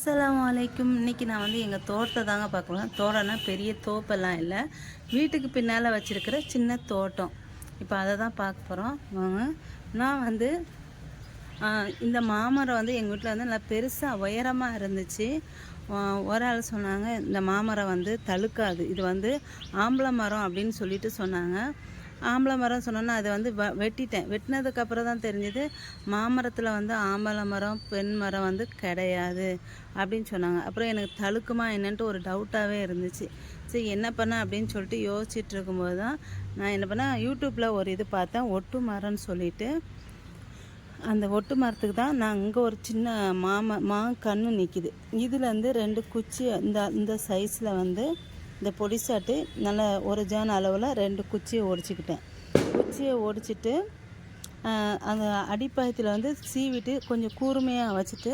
அஸ்லாம் வலைக்கும் இன்னைக்கு நான் வந்து எங்கள் தோட்டத்தை தாங்க பார்க்கலாம் தோட்டம்னா பெரிய தோப்பெல்லாம் இல்லை. வீட்டுக்கு பின்னால் வச்சுருக்கிற சின்ன தோட்டம். இப்போ அதை தான் பார்க்க போகிறோம் வாங்க. நான் வந்து இந்த மாமரம் வந்து எங்கள் வீட்டில் வந்து நல்லா பெருசாக உயரமாக இருந்துச்சு. ஒரு ஆள் சொன்னாங்க இந்த மாமரம் வந்து தழுக்காது. இது வந்து ஆம்பளை மரம் அப்படின்னு சொல்லிட்டு சொன்னாங்க. ஆம்பளை மரம் சொன்னோன்னா அதை வந்து வ வெட்டிட்டேன். வெட்டினதுக்கப்புறம் தான் தெரிஞ்சது மாமரத்தில் வந்து ஆம்பளை மரம் பெண் மரம் வந்து கிடையாது அப்படின்னு சொன்னாங்க. அப்புறம் எனக்கு தழுக்குமா என்னன்ட்டு ஒரு டவுட்டாகவே இருந்துச்சு. சரி என்ன பண்ண அப்படின்னு சொல்லிட்டு யோசிச்சுட்டு இருக்கும்போது தான் நான் என்ன பண்ணேன் யூடியூப்பில் ஒரு இது பார்த்தேன் ஒட்டு மரம்னு சொல்லிட்டு. அந்த ஒட்டு மரத்துக்கு தான் நான் இங்கே ஒரு சின்ன மாம மா கன்று நிற்கிது இதில் வந்து ரெண்டு குச்சி இந்த இந்த சைஸில் வந்து இந்த பொடி சாட்டு நல்லா ஒரு ஜான் அளவில் ரெண்டு குச்சியை ஒடிச்சிக்கிட்டேன். குச்சியை ஒடிச்சிட்டு அந்த அடிப்பாயத்தில் வந்து சீவிட்டு கொஞ்சம் கூர்மையாக வச்சுட்டு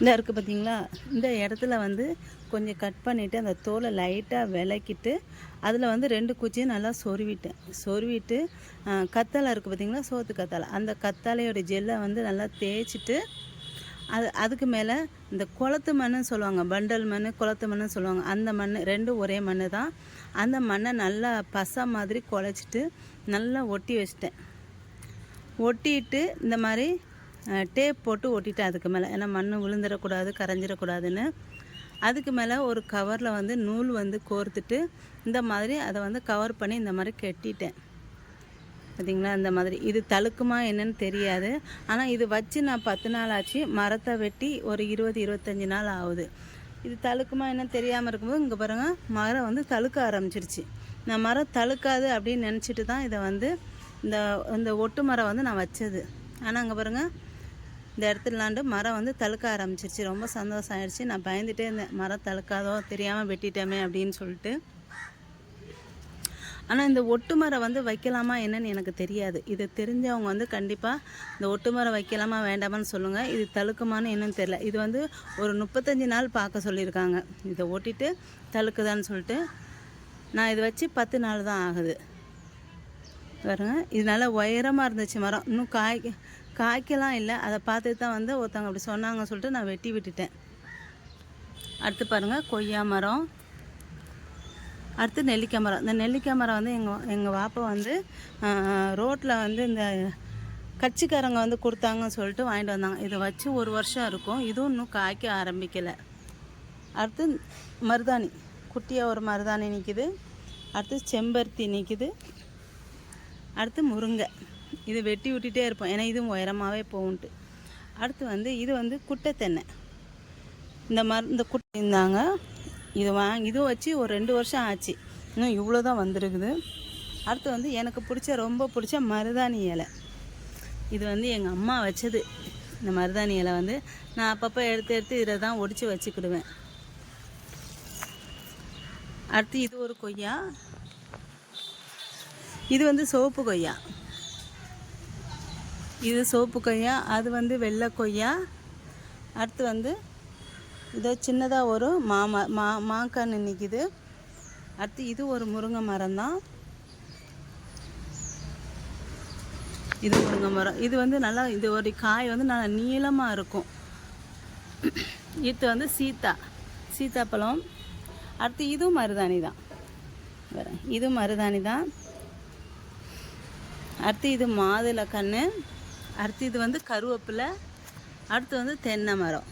இந்த இருக்குது பார்த்தீங்களா இந்த இடத்துல வந்து கொஞ்சம் கட் பண்ணிவிட்டு அந்த தோலை லைட்டாக விளக்கிட்டு அதில் வந்து ரெண்டு குச்சியும் நல்லா சொருவிட்டேன். சொருவிட்டு கத்தாழை இருக்குது பார்த்தீங்களா சோத்து கத்தாழை. அந்த கத்தாழையோடைய ஜெல்லை வந்து நல்லா தேய்ச்சிட்டு அது அதுக்கு மேலே இந்த குளத்து மண்ணுன்னு சொல்லுவாங்க பண்டல் மண் குளத்து மண்ணுன்னு சொல்லுவாங்க அந்த மண் ரெண்டும் ஒரே மண் தான். அந்த மண்ணை நல்லா பசை மாதிரி குழச்சிட்டு நல்லா ஒட்டி வச்சிட்டேன். ஒட்டிட்டு இந்த மாதிரி டேப் போட்டு ஒட்டிட்டேன் அதுக்கு மேலே. ஏன்னா மண் விழுந்துடக்கூடாது கரைஞ்சிடக்கூடாதுன்னு அதுக்கு மேலே ஒரு கவரில் வந்து நூல் வந்து கோர்த்துட்டு இந்த மாதிரி அதை வந்து கவர் பண்ணி இந்த மாதிரி கட்டிட்டேன். பார்த்தீங்களா? இந்த மாதிரி. இது தழுக்குமா என்னன்னு தெரியாது. ஆனால் இது வச்சு நான் பத்து நாள் ஆச்சு. மரத்தை வெட்டி ஒரு இருபது இருபத்தஞ்சி நாள் ஆகுது. இது தழுக்குமா என்னன்னு தெரியாமல் இருக்கும்போது இங்கே பாருங்கள் மரம் வந்து தழுக்க ஆரம்பிச்சிருச்சு. நான் மரம் தழுக்காது அப்படின்னு நினச்சிட்டு தான் இதை வந்து இந்த இந்த ஒட்டு மரம் வந்து நான் வச்சது. ஆனால் அங்கே பாருங்கள் இந்த இடத்துலாண்டு மரம் வந்து தழுக்க ஆரம்பிச்சிருச்சு. ரொம்ப சந்தோஷம் ஆயிடுச்சு. நான் பயந்துட்டே இருந்தேன். மரம் தழுக்காதோ தெரியாமல் வெட்டிட்டோமே அப்படின்னு சொல்லிட்டு. ஆனால் இந்த ஒட்டு மரம் வந்து வைக்கலாமா என்னன்னு எனக்கு தெரியாது. இது தெரிஞ்சவங்க வந்து கண்டிப்பாக இந்த ஒட்டு மரம் வைக்கலாமா வேண்டாமான்னு சொல்லுங்கள் இது தழுக்குமான்னு என்னன்னு தெரில இது வந்து ஒரு முப்பத்தஞ்சு நாள் பார்க்க சொல்லியிருக்காங்க. இதை ஓட்டிட்டு தழுக்குதான்னு சொல்லிட்டு நான் இது வச்சு பத்து நாள் தான் ஆகுது. பாருங்க இது நல்லா உயரமாக இருந்துச்சு மரம். இன்னும் காய் காய்க்கலாம் இல்லை. அதை பார்த்துட்டு தான் வந்து ஒருத்தவங்க அப்படி சொன்னாங்க சொல்லிட்டு நான் வெட்டி விட்டுட்டேன். அடுத்து பாருங்கள் கொய்யா மரம். அடுத்து நெல்லிக்காய் மரம் இந்த நெல்லிக்காய் மரம் வந்து எங்கள் எங்கள் வாப்பா வந்து ரோட்டில் வந்து இந்த கட்சிக்காரங்க வந்து கொடுத்தாங்கன்னு சொல்லிட்டு வாங்கிட்டு வந்தாங்க. இதை வச்சு ஒரு வருஷம் இருக்கும். இதுவும் இன்னும் காய்க்க ஆரம்பிக்கலை. அடுத்து மருதாணி. குட்டியாக ஒரு மருதாணி நிற்கிது அடுத்து செம்பருத்தி நிற்கிது அடுத்து முருங்கை. இது வெட்டி விட்டுட்டே இருப்போம். ஏன்னா இதுவும் உயரமாகவே போகும்ட்டு அடுத்து வந்து இது வந்து குட்டை தென்னை இந்த மர இந்த குட்டை இருந்தாங்க. இது வாங்கி இதுவும் வச்சு ஒரு ரெண்டு வருஷம் ஆச்சு. இன்னும் இவ்வளோ தான் வந்திருக்குது. அடுத்து வந்து எனக்கு பிடிச்ச ரொம்ப பிடிச்ச மருதாணி இலை. இது வந்து எங்கள் அம்மா வச்சது. இந்த மருதாணி இலை வந்து நான் அப்பப்போ எடுத்து எடுத்து இதை தான் ஒடிச்சு வச்சுக்கிடுவேன். அடுத்து இது ஒரு கொய்யா. இது வந்து சோப்பு கொய்யா. இது சோப்பு கொய்யா அது வந்து வெள்ளை கொய்யா. அடுத்து வந்து இதோ சின்னதாக ஒரு மாம மா மாக்கன்று நிற்கிது அடுத்து இது ஒரு முருங்கை மரம் தான் இது முருங்கை மரம். இது வந்து நல்லா இது ஒரு காய் வந்து நல்லா நீளமாக இருக்கும். இது வந்து சீத்தா சீத்தாப்பழம். அடுத்து இதுவும் மருதாணி தான் வேற இது மருதாணி தான் அடுத்து இது மாதுளை கன்று அடுத்து இது வந்து கருவேப்பிலை. அடுத்து வந்து தென்னை மரம்.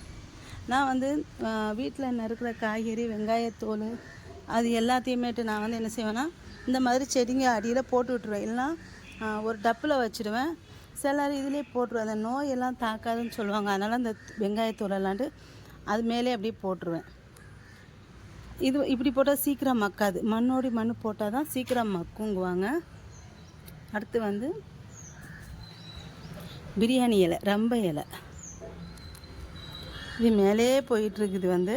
நான் வந்து வீட்டில் நறுக்கிற காய்கறி வெங்காயத்தோல் அது எல்லாத்தையுமேட்டு நான் வந்து என்ன செய்வேன்னா இந்த மாதிரி செடிங்க அடியில் போட்டு விட்ருவேன் இல்லைன்னா ஒரு டப்பில் வச்சுடுவேன் சிலர் இதுலேயே போட்டுருவேன். அந்த நோயெல்லாம் தாக்காதுன்னு சொல்லுவாங்க. அதனால் அந்த வெங்காயத்தோல் எல்லாண்டு அது மேலே அப்படியே போட்டுருவேன். இது இப்படி போட்டால் சீக்கிரம் மக்காது. மண்ணோடி மண் போட்டால் தான் சீக்கிரம் மக்குங்குவாங்க. அடுத்து வந்து பிரியாணி இலை ரம்ப இலை. இது மேலே போயிட்டுருக்குது வந்து.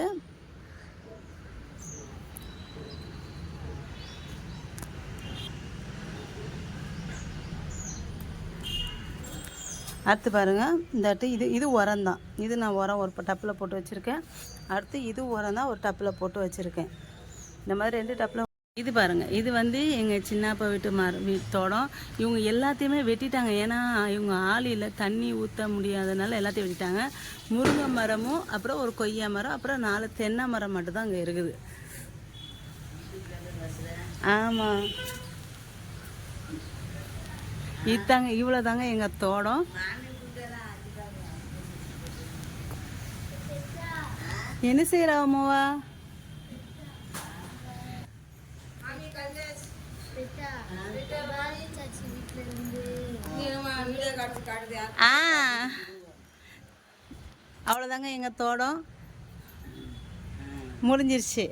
அடுத்து பாருங்கள் இந்த இது இது உரம் தான். இது நான் உரம் ஒரு டப்பில் போட்டு வச்சுருக்கேன். அடுத்து இது உரம் தான் ஒரு டப்பில் போட்டு வச்சுருக்கேன். இந்த மாதிரி ரெண்டு டப்பில் இது பாருங்க. இது வந்து எங்கள் சின்னப்பா வீட்டு மர தோடம். இவங்க எல்லாத்தையுமே வெட்டிட்டாங்க. ஏன்னா இவங்க ஆளியில் தண்ணி ஊற்ற முடியாதனால எல்லாத்தையும் வெட்டிட்டாங்க. முருங்கை மரமும் அப்புறம் ஒரு கொய்யா மரம் அப்புறம் நாலு தென்னை மரம் மட்டும்தான் அங்கே இருக்குது. ஆமாம் இதாங்க இவ்வளோ தாங்க எங்கள் தோட்டம் என்ன செய்கிற அம்மாவா? ஆ. அவ்வளோதாங்க எங்கள் தோட்டம் முடிஞ்சிருச்சு.